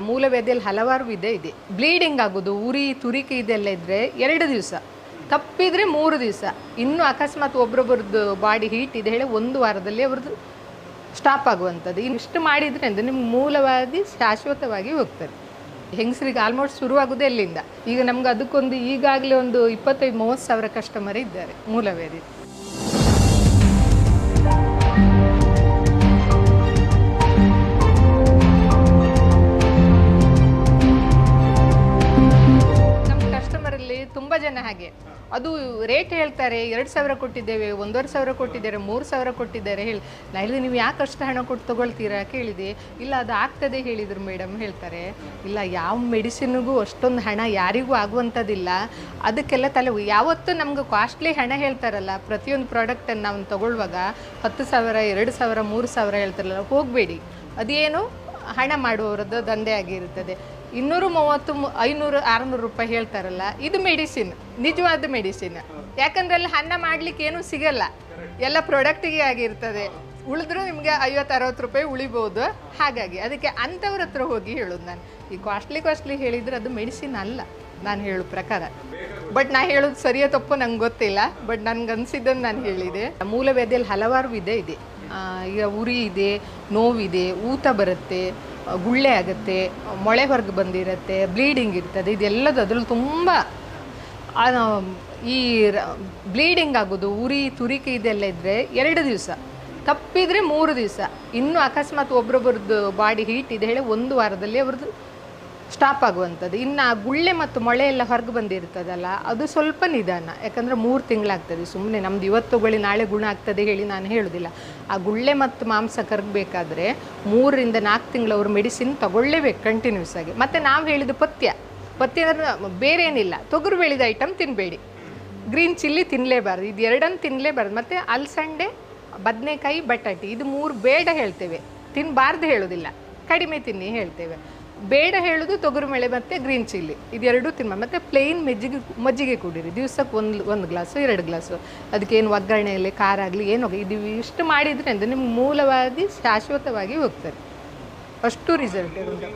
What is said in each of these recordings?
ಮೂಲವ್ಯಾಧಿಯಲ್ಲಿ ಹಲವಾರು ವಿಧ ಇದೆ. ಬ್ಲೀಡಿಂಗ್ ಆಗೋದು, ಉರಿ, ತುರಿಕೆ ಇದೆಲ್ಲ ಇದ್ರೆ ಎರಡು ದಿವಸ. ತಪ್ಪಿದ್ರೆ ಮೂರು ದಿವಸ. ಇನ್ನು ಅಕಸ್ಮಾತ್ ಒಬ್ರೊಬ್ಬರದ್ದು ಬಾಡಿ ಹೀಟ್ ಇದೆ ಹೇಳಿ ಒಂದು ವಾರದಲ್ಲಿ ಅವ್ರದ್ದು ಸ್ಟಾಪ್ ಆಗುವಂಥದ್ದು. ಇಷ್ಟು ಮಾಡಿದ್ರೆ ಅಂದರೆ ನಿಮ್ಗೆ ಮೂಲವಾಗಿ ಶಾಶ್ವತವಾಗಿ ಹೋಗ್ತದೆ. ಹೆಂಗಸರಿಗೆ ಆಲ್ಮೋಸ್ಟ್ ಶುರುವಾಗೋದೇ ಎಲ್ಲಿಂದ ಈಗ ನಮ್ಗೆ ಅದಕ್ಕೊಂದು ಈಗಾಗಲೇ ಒಂದು ಇಪ್ಪತ್ತೈದು, ಮೂವತ್ತು ಸಾವಿರ ಕಸ್ಟಮರ್ ಇದ್ದಾರೆ ಮೂಲವ್ಯಾಧಿ. ಜನ ಹಾಗೆ. ಅದು ರೇಟ್ ಹೇಳ್ತಾರೆ, ಎರಡು ಸಾವಿರ ಕೊಟ್ಟಿದ್ದೇವೆ, ಒಂದೂವರೆ ಸಾವಿರ ಕೊಟ್ಟಿದ್ದಾರೆ, ಮೂರು ಸಾವಿರ ಕೊಟ್ಟಿದ್ದಾರೆ ಹೇಳಿ. ಹೇಳಿದೆ, ನೀವು ಯಾಕೆ ಅಷ್ಟು ಹಣ ಕೊಟ್ಟು ತಗೊಳ್ತೀರಾ? ಕೇಳಿದೆ. ಇಲ್ಲ, ಅದು ಆಗ್ತದೆ, ಹೇಳಿದ್ರು ಮೇಡಮ್ ಹೇಳ್ತಾರೆ. ಇಲ್ಲ, ಯಾವ ಮೆಡಿಸಿನ್ಗೂ ಅಷ್ಟೊಂದು ಹಣ ಯಾರಿಗೂ ಆಗುವಂಥದ್ದಿಲ್ಲ. ಅದಕ್ಕೆಲ್ಲ ತಲೆ ಯಾವತ್ತೂ ನಮ್ಗೆ ಕಾಸ್ಟ್ಲಿ ಹಣ ಹೇಳ್ತಾರಲ್ಲ, ಪ್ರತಿಯೊಂದು ಪ್ರಾಡಕ್ಟನ್ನು ನಾವು ತಗೊಳ್ಳುವಾಗ ಹತ್ತು ಸಾವಿರ, ಎರಡು ಸಾವಿರ, ಮೂರು ಸಾವಿರ ಹೇಳ್ತಾರಲ್ಲ, ಹೋಗಬೇಡಿ. ಅದೇನು? ಹಣ ಮಾಡುವವರದ್ದು ದಂಧೆ ಆಗಿರುತ್ತದೆ. ಇನ್ನೂರು ಮೂವತ್ತು ಐನೂರು, ಆರುನೂರು ರೂಪಾಯಿ ಹೇಳ್ತಾರಲ್ಲ, ಇದು ಮೆಡಿಸಿನ್ ನಿಜವಾದ ಮೆಡಿಸಿನ್ ಯಾಕಂದ್ರೆ ಅಲ್ಲಿ ಹಣ ಮಾಡ್ಲಿಕ್ಕೆ ಏನೂ ಸಿಗಲ್ಲ. ಎಲ್ಲ ಪ್ರಾಡಕ್ಟಿಗೆ ಆಗಿರ್ತದೆ. ಉಳಿದ್ರೂ ನಿಮಗೆ ಐವತ್ತು, ಅರವತ್ತು ರೂಪಾಯಿ ಉಳಿಬೋದು. ಹಾಗಾಗಿ ಅದಕ್ಕೆ ಅಂಥವ್ರ ಹತ್ರ ಹೋಗಿ ಹೇಳೋದು ನಾನು. ಈ ಕಾಸ್ಟ್ಲಿ ಕಾಸ್ಟ್ಲಿ ಹೇಳಿದ್ರೆ ಅದು ಮೆಡಿಸಿನ್ ಅಲ್ಲ, ನಾನು ಹೇಳೋ ಪ್ರಕಾರ. ಬಟ್ ನಾ ಹೇಳೋದು ಸರಿಯೋ ತಪ್ಪು ನಂಗೆ ಗೊತ್ತಿಲ್ಲ. ಬಟ್ ನನ್ಗೆ ಅನಿಸಿದ್ದನ್ನು ನಾನು ಹೇಳಿದೆ. ಮೂಲವ್ಯಾಧಿಯಲ್ಲಿ ಹಲವಾರು ವಿಧ ಇದೆ. ಈಗ ಉರಿ ಇದೆ, ನೋವಿದೆ, ಊತ ಬರುತ್ತೆ ಗುಳ್ಳೆ ಆಗುತ್ತೆ, ಮೊಳೆ ಹೊರಗೆ ಬಂದಿರುತ್ತೆ ಬ್ಲೀಡಿಂಗ್ ಇರ್ತದೆ, ಇದೆಲ್ಲದು ಅದ್ರಲ್ಲಿ ತುಂಬ ಈ ಬ್ಲೀಡಿಂಗ್ ಆಗೋದು, ಉರಿ, ತುರಿಕೆ ಇದೆಲ್ಲ ಇದ್ದರೆ ಎರಡು ದಿವಸ, ತಪ್ಪಿದರೆ ಮೂರು ದಿವಸ. ಇನ್ನೂ ಅಕಸ್ಮಾತ್ ಒಬ್ರೊಬ್ರದ್ದು ಬಾಡಿ ಹೀಟ್ ಇದೆ, ಹೇಳಿ ಒಂದು ವಾರದಲ್ಲಿ ಅವ್ರದ್ದು ಸ್ಟಾಪ್ ಆಗುವಂಥದ್ದು. ಇನ್ನು ಗುಳ್ಳೆ ಮತ್ತು ಮೊಳೆ ಎಲ್ಲ ಹೊರಗೆ ಬಂದಿರ್ತದಲ್ಲ, ಅದು ಸ್ವಲ್ಪ ನಿಧಾನ. ಯಾಕಂದರೆ ಮೂರು ತಿಂಗಳಾಗ್ತದೆ. ಸುಮ್ಮನೆ ನಮ್ದು ಇವತ್ತು ಗುಳಿ ನಾಳೆ ಗುಣ ಆಗ್ತದೆ ಹೇಳಿ ನಾನು ಹೇಳೋದಿಲ್ಲ. ಆ ಗುಳ್ಳೆ ಮತ್ತು ಮಾಂಸ ಕರಗಬೇಕಾದ್ರೆ ಮೂರರಿಂದ ನಾಲ್ಕು ತಿಂಗಳು ಅವರು ಮೆಡಿಸಿನ್ ತಗೊಳ್ಳೇಬೇಕು ಕಂಟಿನ್ಯೂಸ್ ಆಗಿ. ಮತ್ತು ನಾವು ಹೇಳಿದ ಪಥ್ಯ. ಪಥ್ಯ ಅಂದ್ರೆ ಬೇರೆ ಏನಿಲ್ಲ. ತೊಗರು ಬೆಳೆದ ಐಟಮ್ ತಿನ್ನಬೇಡಿ ಗ್ರೀನ್ ಚಿಲ್ಲಿ ತಿನ್ನಲೇಬಾರ್ದು ಇದು ಎರಡನ್ನು ತಿನ್ನಲೇಬಾರ್ದು ಮತ್ತು ಅಲಸಂಡೆ, ಬದನೆಕಾಯಿ, ಬಟಾಟಿ, ಇದು ಮೂರು ಬೇಡ ಹೇಳ್ತೇವೆ. ತಿನ್ನಬಾರ್ದು ಹೇಳೋದಿಲ್ಲ. ಕಡಿಮೆ ತಿನ್ನಿ ಹೇಳ್ತೇವೆ. ಬೇಡ ಹೇಳೋದು ತೊಗರುಮೆಳೆ ಮತ್ತು ಗ್ರೀನ್ ಚಿಲ್ಲಿ ಇದೆರಡೂ ತಿನ್ನ ಮತ್ತು ಪ್ಲೇನ್ ಮಜ್ಜಿಗೆ ಮಜ್ಜಿಗೆ ಕುಡೀರಿ. ದಿವ್ಸಕ್ಕೆ ಒಂದು ಒಂದು ಗ್ಲಾಸು ಎರಡು ಗ್ಲಾಸು ಅದಕ್ಕೇನು ಒಗ್ಗರಣೆಯಲ್ಲಿ ಖಾರ ಆಗಲಿ, ಏನು ಇದು ಇಷ್ಟು ಮಾಡಿದ್ರೆ ಅಂದರೆ ನಿಮ್ಗೆ ಮೂಲವಾದಿ ಶಾಶ್ವತವಾಗಿ ಹೋಗ್ತಾರೆ ಅಷ್ಟು ರಿಸಲ್ಟ್ ಇರುತ್ತೆ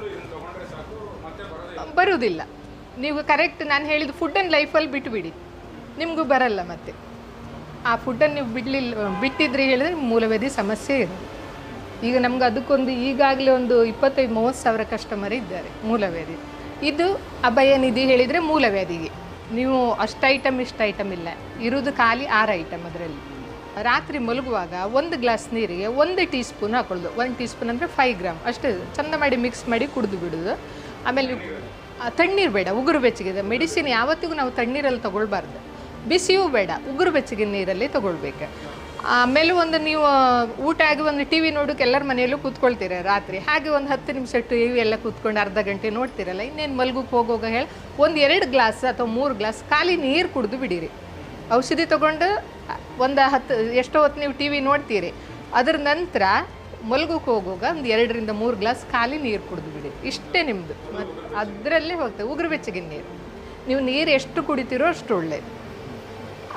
ಬರುವುದಿಲ್ಲ ನೀವು ಕರೆಕ್ಟ್ ನಾನು ಹೇಳಿದ ಫುಡ್ ಆ್ಯಂಡ್ ಲೈಫಲ್ಲಿ ಬಿಟ್ಟುಬಿಡಿ ನಿಮಗೂ ಬರಲ್ಲ ಮತ್ತೆ. ಆ ಫುಡ್ಡನ್ನು ನೀವು ಬಿಡಲಿಲ್ಲ ಬಿಟ್ಟಿದ್ರಿ ಹೇಳಿದ್ರೆ ಮೂಲವ್ಯಾಧಿ ಸಮಸ್ಯೆ ಇರೋದು ಈಗ ನಮ್ಗೆ ಅದಕ್ಕೊಂದು ಈಗಾಗಲೇ ಒಂದು ಇಪ್ಪತ್ತೈದು, ಮೂವತ್ತು ಸಾವಿರ ಕಸ್ಟಮರ್ ಇದ್ದಾರೆ ಮೂಲವ್ಯಾಧಿ. ಇದು ಅಭಯ ನಿಧಿ ಹೇಳಿದರೆ ಮೂಲವ್ಯಾಧಿಗೆ. ನೀವು ಅಷ್ಟು ಐಟಮ್ ಇಷ್ಟು ಐಟಮ್ ಇಲ್ಲ. ಇರೋದು ಖಾಲಿ ಆರು ಐಟಮ್ ಅದರಲ್ಲಿ. ರಾತ್ರಿ ಮಲಗುವಾಗ ಒಂದು ಗ್ಲಾಸ್ ನೀರಿಗೆ ಒಂದು ಟೀ ಸ್ಪೂನ್ ಹಾಕೊಳ್ಳೋದು. ಒಂದು ಟೀ ಸ್ಪೂನ್ ಅಂದರೆ ಫೈವ್ ಗ್ರಾಮ್ ಅಷ್ಟೇ, ಚಂದ ಮಾಡಿ ಮಿಕ್ಸ್ ಮಾಡಿ ಕುಡಿದು ಬಿಡೋದು ಆಮೇಲೆ ತಣ್ಣೀರು ಬೇಡ, ಉಗುರು ಬೆಚ್ಚಗಿದೆ ಮೆಡಿಸಿನ್ ಯಾವತ್ತಿಗೂ ನಾವು ತಣ್ಣೀರಲ್ಲಿ ತಗೊಳ್ಬಾರ್ದು. ಬಿಸಿಯೂ ಬೇಡ, ಉಗುರು ಬೆಚ್ಚಗಿನ ನೀರಲ್ಲಿ ತಗೊಳ್ಬೇಕು. ಆಮೇಲೆ ಒಂದು ನೀವು ಊಟ ಆಗಿ ಒಂದು ಟಿ ವಿ ನೋಡೋಕೆ ಎಲ್ಲರ ಮನೆಯಲ್ಲೂ ಕೂತ್ಕೊಳ್ತೀರ ರಾತ್ರಿ? ಹಾಗೆ ಒಂದು ಹತ್ತು ನಿಮಿಷ ಟಿ ವಿ ಎಲ್ಲ ಕೂತ್ಕೊಂಡು ಅರ್ಧ ಗಂಟೆ ನೋಡ್ತಿರಲ್ಲ, ಇನ್ನೇನು ಮಲ್ಗಕ್ಕೆ ಹೋಗೋಗ ಹೇಳಿ, ಒಂದು ಎರಡು ಗ್ಲಾಸ್ ಅಥವಾ ಮೂರು ಗ್ಲಾಸ್ ಖಾಲಿ ನೀರು ಕುಡಿದು ಬಿಡಿರಿ. ಔಷಧಿ ತೊಗೊಂಡು, ಒಂದು ಹತ್ತು, ಎಷ್ಟೋ ಹೊತ್ತು ನೀವು ಟಿ ವಿ ನೋಡ್ತೀರಿ. ಅದ್ರ ನಂತರ ಮಲ್ಗಕ್ಕೆ ಹೋಗುವಾಗ ಒಂದು ಎರಡರಿಂದ ಮೂರು ಗ್ಲಾಸ್ ಖಾಲಿ ನೀರು ಕುಡಿದು ಬಿಡಿ. ಇಷ್ಟೇ ನಿಮ್ಮದು ಮತ್ತು ಅದರಲ್ಲೇ ಹೋಗ್ತೇವೆ ಉಗುರು ಬೆಚ್ಚಗಿನ ನೀರು. ನೀವು ನೀರು ಎಷ್ಟು ಕುಡಿತೀರೋ ಅಷ್ಟು ಒಳ್ಳೆಯದು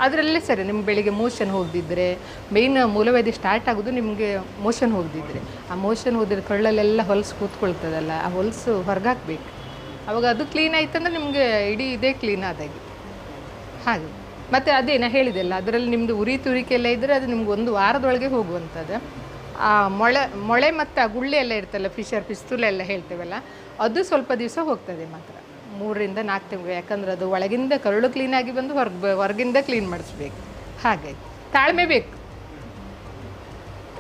ಅದರಲ್ಲೇ ಸರಿ ನಿಮ್ಮ ಬೆಳಿಗ್ಗೆ ಮೋಷನ್ ಹೋಗದಿದ್ದರೆ ಮೇಯ್ನ್ ಮೂಲವ್ಯಾಧಿ ಸ್ಟಾರ್ಟ್ ಆಗೋದು ನಿಮಗೆ ಮೋಷನ್ ಹೋಗದಿದ್ದರೆ ಆ ಮೋಷನ್ ಹೋದ್ರೆ ಕಳ್ಳಲ್ಲೆಲ್ಲ ಹೊಲಸು ಕೂತ್ಕೊಳ್ತದಲ್ಲ, ಆ ಹೊಲಸು ಹೊರಗಾಕ್ಬೇಕು. ಅವಾಗ ಅದು ಕ್ಲೀನ್ ಆಯ್ತಂದ್ರೆ ನಿಮಗೆ ಇಡೀ ಇದೇ ಕ್ಲೀನ್ ಆದಾಗಿ. ಹಾಗೆ. ಮತ್ತು ಅದೇ ನಾ ಹೇಳಿದೆಲ್ಲ, ಅದರಲ್ಲಿ ನಿಮ್ಮದು ಉರಿ ತುರಿಕೆ ಎಲ್ಲ ಇದ್ದರೆ ಅದು ನಿಮ್ಗೆ ಒಂದು ವಾರದೊಳಗೆ ಹೋಗುವಂಥದ್ದು ಆ ಮೊಳೆ ಮೊಳೆ ಮತ್ತು ಆ ಗುಳ್ಳೆ ಎಲ್ಲ ಇರ್ತಲ್ಲ ಫಿಶರ್ ಪಿಸ್ತೂಲ್ ಎಲ್ಲ ಹೇಳ್ತೇವಲ್ಲ, ಅದು ಸ್ವಲ್ಪ ದಿವಸ ಹೋಗ್ತದೆ ಮಾತ್ರ. ಮೂರರಿಂದ ನಾಲ್ಕು ತಿಂಗಳು, ಯಾಕಂದ್ರೆ ಅದು ಒಳಗಿಂದ ಕರುಳು ಕ್ಲೀನಾಗಿ ಬಂದು ಹೊರಗೆ ಹೊರಗಿಂದ ಕ್ಲೀನ್ ಮಾಡಿಸ್ಬೇಕು. ಹಾಗೆ, ತಾಳ್ಮೆ ಬೇಕು.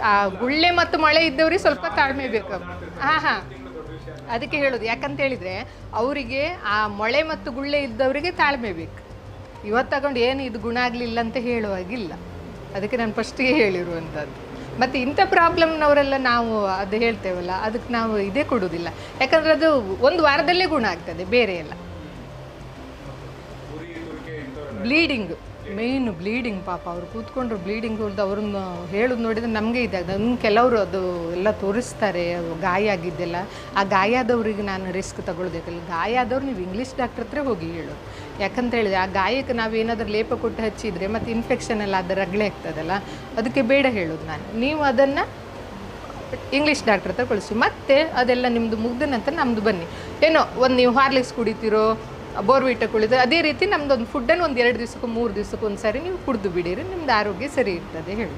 ಆ, ಗುಳ್ಳೆ ಮತ್ತು ಮಳೆ ಇದ್ದವ್ರಿಗೆ ಸ್ವಲ್ಪ ತಾಳ್ಮೆ ಬೇಕು. ಹಾಂ ಹಾಂ. ಅದಕ್ಕೆ ಹೇಳೋದು, ಯಾಕಂತ ಹೇಳಿದರೆ ಅವರಿಗೆ ಆ ಮೊಳೆ ಮತ್ತು ಗುಳ್ಳೆ ಇದ್ದವರಿಗೆ ತಾಳ್ಮೆ ಬೇಕು. ಇವತ್ತು ತಗೊಂಡು ಏನು ಇದು ಗುಣ ಆಗಲಿಲ್ಲ ಅಂತ ಹೇಳುವಾಗಿಲ್ಲ. ಅದಕ್ಕೆ ನಾನು ಫಸ್ಟಿಗೆ ಹೇಳಿರುವಂಥದ್ದು. ಮತ್ತು ಇಂಥ ಪ್ರಾಬ್ಲಮ್ನವರೆಲ್ಲ ನಾವು ಅದು ಹೇಳ್ತೇವಲ್ಲ, ಅದಕ್ಕೆ ನಾವು ಇದೇ ಕೊಡುವುದಿಲ್ಲ. ಯಾಕಂದರೆ ಅದು ಒಂದು ವಾರದಲ್ಲೇ ಗುಣ ಆಗ್ತದೆ, ಬೇರೆ ಎಲ್ಲ. ಬ್ಲೀಡಿಂಗ್ ಮೇಯ್ನು ಬ್ಲೀಡಿಂಗ್ ಪಾಪ, ಅವರು ಕೂತ್ಕೊಂಡ್ರು ಬ್ಲೀಡಿಂಗ್ ಉರ್ದು ಅವ್ರನ್ನ ಹೇಳೋದು ನೋಡಿದ್ರೆ ನಮಗೆ ಇದಾಗ ಕೆಲವರು ಅದು ಎಲ್ಲ ತೋರಿಸ್ತಾರೆ ಗಾಯ ಆಗಿದ್ದೆಲ್ಲ. ಆ ಗಾಯ ಆದವ್ರಿಗೆ ನಾನು ರಿಸ್ಕ್ ತಗೊಳ್ಬೇಕಲ್ಲ. ಗಾಯ ಆದವ್ರು ನೀವು ಇಂಗ್ಲೀಷ್ ಡಾಕ್ಟ್ರ್ ಹತ್ರ ಹೋಗಿ ಹೇಳೋದು ಯಾಕಂತ ಹೇಳಿದ್ರೆ ಆ ಗಾಯಕ್ಕೆ ನಾವು ಏನಾದರೂ ಲೇಪ ಕೊಟ್ಟು ಹಚ್ಚಿದ್ರೆ ಮತ್ತು ಇನ್ಫೆಕ್ಷನ್ ಎಲ್ಲ ಅದು ರಗಳೆ ಆಗ್ತದಲ್ಲ, ಅದಕ್ಕೆ ಬೇಡ ಹೇಳೋದು ನಾನು. ನೀವು ಅದನ್ನು ಇಂಗ್ಲೀಷ್ ಡಾಕ್ಟ್ರ್ ಹತ್ರ ಕಳಿಸಿ. ಮತ್ತೆ ಅದೆಲ್ಲ ನಿಮ್ಮದು ಮುಗ್ದ ನಂತರ ನಮ್ಮದು ಬನ್ನಿ. ಏನೋ ಒಂದು ನೀವು ಹಾರ್ಲಿಕ್ಸ್ ಕುಡಿತೀರೋ, ಬೋರ್ವಿಟ ಕುಡಿದು ಅದೇ ರೀತಿ ನಮ್ದು ಒಂದು ಫುಡ್ಡನ್ನು ಒಂದು ಎರಡು ದಿವಸಕ್ಕೂ, ಮೂರು ದಿವಸಕ್ಕೂ ಒಂದು ನೀವು ಕುಡಿದು ಬಿಡಿರಿ, ನಿಮ್ದು ಆರೋಗ್ಯ ಸರಿ ಇರ್ತದೆ ಹೇಳಿ.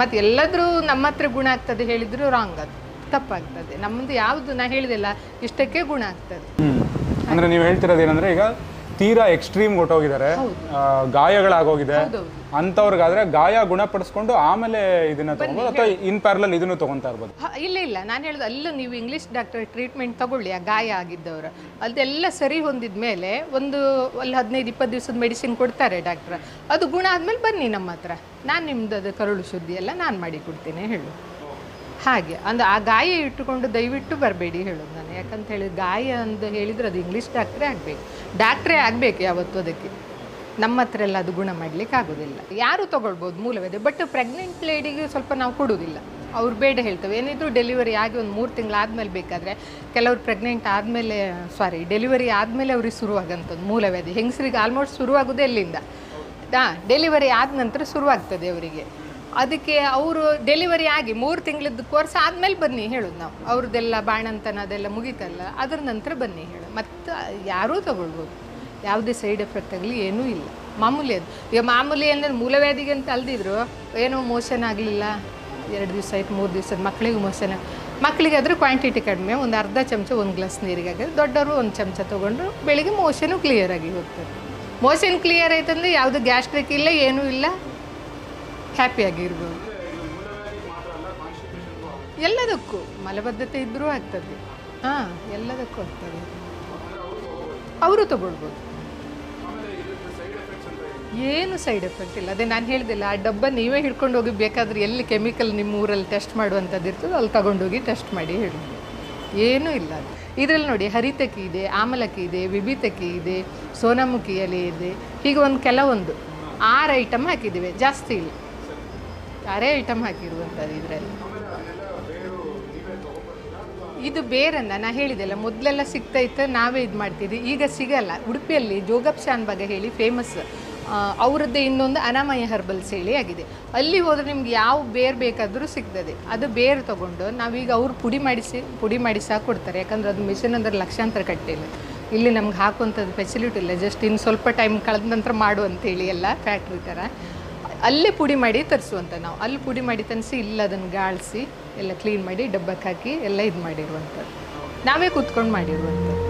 ಮತ್ತು ಎಲ್ಲಾದರೂ ನಮ್ಮ ಹತ್ರ ಗುಣ ಆಗ್ತದೆ ಹೇಳಿದ್ರು ರಾಂಗ್ ಅದು. ತಪ್ಪಾಗ್ತದೆ. ನಮ್ಮದು ಯಾವುದು ನಾ ಹೇಳಿದೆಲ್ಲ ಇಷ್ಟಕ್ಕೆ ಗುಣ ಆಗ್ತದೆ. ಅಂದ್ರೆ ನೀವು ಹೇಳ್ತಿರೋದು ಏನಂದ್ರೆ ಈಗ ತೀರಾ ಎಕ್ಸ್ಟ್ರೀಮ್ ಹೊಟ್ಟೋಗಿದ್ದಾರೆ ಗಾಯಗಳಾಗೋಗಿದೆ. ಅಂತವ್ರಿಗಾದ್ರೆ ಗಾಯ ಗುಣಪಡಿಸ್ಕೊಂಡು ಆಮೇಲೆ ಇದನ್ನ ತಗೊಂಡು ಅಥವಾ ಇನ್ ಪ್ಯಾರಲಲ್ ಇದನ್ನು ತಗೊಂತಾ ಇರ್ಬೋದು? ಇಲ್ಲ ಇಲ್ಲ. ನಾನು ಹೇಳೋದು ಅಲ್ಲೂ ನೀವು ಇಂಗ್ಲೀಷ್ ಡಾಕ್ಟರ್ ಟ್ರೀಟ್ಮೆಂಟ್ ತಗೊಳ್ಳಿ ಆ ಗಾಯ ಆಗಿದ್ದವರು. ಅದೆಲ್ಲ ಸರಿ ಹೊಂದಿದ ಮೇಲೆ ಒಂದು ಅಲ್ಲಿ ಹದಿನೈದು ಇಪ್ಪತ್ತು ದಿವಸದ ಮೆಡಿಸಿನ್ ಕೊಡ್ತಾರೆ ಡಾಕ್ಟ್ರ್ ಅದು ಗುಣ ಆದಮೇಲೆ ಬನ್ನಿ ನಮ್ಮ ಹತ್ರ. ನಾನು ನಿಮ್ದು ಅದು ಕರುಳು ಶುದ್ಧಿ ಎಲ್ಲ ನಾನು ಮಾಡಿ ಕೊಡ್ತೇನೆ ಹೇಳು. ಹಾಗೆ ಅಂದ್ರೆ ಆ ಗಾಯ ಇಟ್ಟುಕೊಂಡು ದಯವಿಟ್ಟು ಬರಬೇಡಿ ಹೇಳೋದು ನಾನು. ಯಾಕಂತ ಹೇಳಿ ಗಾಯ ಅಂತ ಹೇಳಿದ್ರೆ ಅದು ಇಂಗ್ಲೀಷ್ ಡಾಕ್ಟ್ರೇ ಆಗಬೇಕು. ಡಾಕ್ಟ್ರೇ ಆಗಬೇಕು ಯಾವತ್ತೂ ಅದಕ್ಕೆ. ನಮ್ಮ ಹತ್ರ ಎಲ್ಲ ಅದು ಗುಣ ಮಾಡಲಿಕ್ಕೆ ಆಗೋದಿಲ್ಲ. ಯಾರು ತೊಗೊಳ್ಬೋದು ಮೂಲವೇದೆ ಬಟ್ ಪ್ರೆಗ್ನೆಂಟ್ ಲೇಡಿಗೆ ಸ್ವಲ್ಪ ನಾವು ಕೊಡೋದಿಲ್ಲ ಅವ್ರು ಬೇಡ ಹೇಳ್ತೇವೆ. ಏನಿದ್ರು ಡೆಲಿವರಿ ಆಗಿ ಒಂದು ಮೂರು ತಿಂಗಳಾದ್ಮೇಲೆ ಬೇಕಾದರೆ ಕೆಲವರು ಪ್ರೆಗ್ನೆಂಟ್ ಆದಮೇಲೆ ಸಾರಿ ಡೆಲಿವರಿ ಆದಮೇಲೆ ಅವ್ರಿಗೆ ಶುರುವಾಗಂಥದ್ದು ಮೂಲವ್ಯಾಧಿ. ಹೆಂಗಸರಿಗೆ ಆಲ್ಮೋಸ್ಟ್ ಶುರುವಾಗೋದೇ ಎಲ್ಲಿಂದ ಹಾಂ ಡೆಲಿವರಿ ಆದ ನಂತರ ಶುರುವಾಗ್ತದೆ ಅವರಿಗೆ. ಅದಕ್ಕೆ ಅವರು ಡೆಲಿವರಿ ಆಗಿ ಮೂರು ತಿಂಗಳದ್ದು ಕೋರ್ಸ್ ಆದಮೇಲೆ ಬನ್ನಿ ಹೇಳೋದು ನಾವು. ಅವ್ರದ್ದೆಲ್ಲ ಬಾಣಂತನ ಅದೆಲ್ಲ ಮುಗೀತಲ್ಲ, ಅದ್ರ ನಂತರ ಬನ್ನಿ ಹೇಳು. ಮತ್ತು ಯಾರೂ ತಗೊಳ್ಬೋದು. ಯಾವುದೇ ಸೈಡ್ ಎಫೆಕ್ಟ್ ಆಗಲಿ ಏನೂ ಇಲ್ಲ. ಮಾಮೂಲಿ ಅದು, ಈಗ ಮಾಮೂಲಿ ಅಂದರೆ ಮೂಲವ್ಯಾಧಿಗೆ ಅಂತ ಅಲ್ದಿದ್ರು, ಏನೋ ಮೋಷನ್ ಆಗಲಿಲ್ಲ. ಎರಡು ದಿವಸ ಆಯ್ತು, ಮೂರು ದಿವಸದ ಮಕ್ಕಳಿಗೆ ಮೋಷನ್ ಮಕ್ಕಳಿಗೆ ಆದರೂ ಕ್ವಾಂಟಿಟಿ ಕಡಿಮೆ, ಒಂದು ಅರ್ಧ ಚಮಚ, ಒಂದು ಗ್ಲಾಸ್ ನೀರಿಗೆ ಹಾಕಿದ್ರೆ ದೊಡ್ಡವರು ಒಂದು ಚಮಚ ತೊಗೊಂಡ್ರು, ಬೆಳಿಗ್ಗೆ ಮೋಷನು ಕ್ಲಿಯರ್ ಆಗಿ ಹೋಗ್ತದೆ. ಮೋಷನ್ ಕ್ಲಿಯರ್ ಆಯ್ತಂದ್ರೆ ಯಾವುದು ಗ್ಯಾಸ್ಟ್ರಿಕ್ ಇಲ್ಲ, ಏನೂ ಇಲ್ಲ. ಹ್ಯಾಪಿಯಾಗಿರ್ಬೋದು. ಎಲ್ಲದಕ್ಕೂ ಮಲಬದ್ಧತೆ ಇದ್ದರೂ ಆಗ್ತದೆ. ಹಾಂ, ಎಲ್ಲದಕ್ಕೂ ಆಗ್ತದೆ. ಅವರು ತಗೊಳ್ಬೋದು. ಏನು ಸೈಡ್ ಎಫೆಕ್ಟ್ ಇಲ್ಲ. ಅದೇ ನಾನು ಹೇಳ್ದಿಲ್ಲ, ಆ ಡಬ್ಬ ನೀವೇ ಹಿಡ್ಕೊಂಡು ಹೋಗಿ ಬೇಕಾದ್ರೆ ಎಲ್ಲಿ ಕೆಮಿಕಲ್ ನಿಮ್ಮ ಊರಲ್ಲಿ ಟೆಸ್ಟ್ ಮಾಡುವಂಥದ್ದು ಇರ್ತದೆ ಅಲ್ಲಿ ತಗೊಂಡೋಗಿ ಟೆಸ್ಟ್ ಮಾಡಿ ಹೇಳಿ ಏನೂ ಇಲ್ಲ ಅದು. ಇದರಲ್ಲಿ ನೋಡಿ, ಹರಿತಕಿ ಇದೆ, ಆಮಲಕಿ ಇದೆ, ವಿಭಿತಕಿ ಇದೆ, ಸೋನಾಮುಖಿ ಎಲೆ ಇದೆ. ಹೀಗೆ ಒಂದು ಕೆಲವೊಂದು. ಆರು ಐಟಮ್ ಹಾಕಿದ್ದೀವಿ. ಜಾಸ್ತಿ ಇಲ್ಲ. ಆರೇ ಐಟಮ್ ಹಾಕಿರುವಂಥದ್ದು ಇದರಲ್ಲಿ. ಇದು ಬೇರನ್ನ ನಾ ಹೇಳಿದೆಲ್ಲ ಮೊದಲೆಲ್ಲ ಸಿಗ್ತಾ ಇತ್ತು, ನಾವೇ ಇದು ಮಾಡ್ತಿದ್ವಿ. ಈಗ ಸಿಗಲ್ಲ. ಉಡುಪಿಯಲ್ಲಿ ಜೋಗಪ್ಶಾನ್ ಬಗ್ಗೆ ಹೇಳಿ ಫೇಮಸ್ ಅವರದ್ದೇ ಇನ್ನೊಂದು ಅನಾಮಯ ಹರ್ಬಲ್ಸ್ ಹೇಳಿ ಆಗಿದೆ. ಅಲ್ಲಿ ಹೋದರೆ ನಿಮ್ಗೆ ಯಾವ ಬೇರ್ ಬೇಕಾದರೂ ಸಿಗ್ತದೆ. ಅದು ಬೇರು ತಗೊಂಡು ನಾವೀಗ ಅವ್ರು ಪುಡಿ ಮಾಡಿಸಿ, ಪುಡಿ ಮಾಡಿ ಸಹ ಕೊಡ್ತಾರೆ. ಯಾಕಂದ್ರೆ ಅದು ಮಿಷನ್ ಅಂದ್ರೆ ಲಕ್ಷಾಂತರ ಕಟ್ಟಿಲ್ಲ ಇಲ್ಲಿ. ನಮ್ಗೆ ಹಾಕುವಂಥದ್ದು ಫೆಸಿಲಿಟಿ ಇಲ್ಲ. ಜಸ್ಟ್ ಇನ್ನು ಸ್ವಲ್ಪ ಟೈಮ್ ಕಳೆದ ನಂತರ ಮಾಡು ಅಂತೇಳಿ ಎಲ್ಲ ಫ್ಯಾಕ್ಟ್ರಿ ಥರ ಅಲ್ಲೇ ಪುಡಿ ಮಾಡಿ ತರಿಸುವಂಥ ನಾವು. ಅಲ್ಲಿ ಪುಡಿ ಮಾಡಿ ತರಿಸಿ ಇಲ್ಲ ಅದನ್ನು ಗಾಳಿಸಿ, ಎಲ್ಲ ಕ್ಲೀನ್ ಮಾಡಿ, ಡಬ್ಬಕ್ಕೆ ಹಾಕಿ ಎಲ್ಲ ಇದು ಮಾಡಿರುವಂಥದ್ದು ನಾವೇ ಕೂತ್ಕೊಂಡು ಮಾಡಿರುವಂಥದ್ದು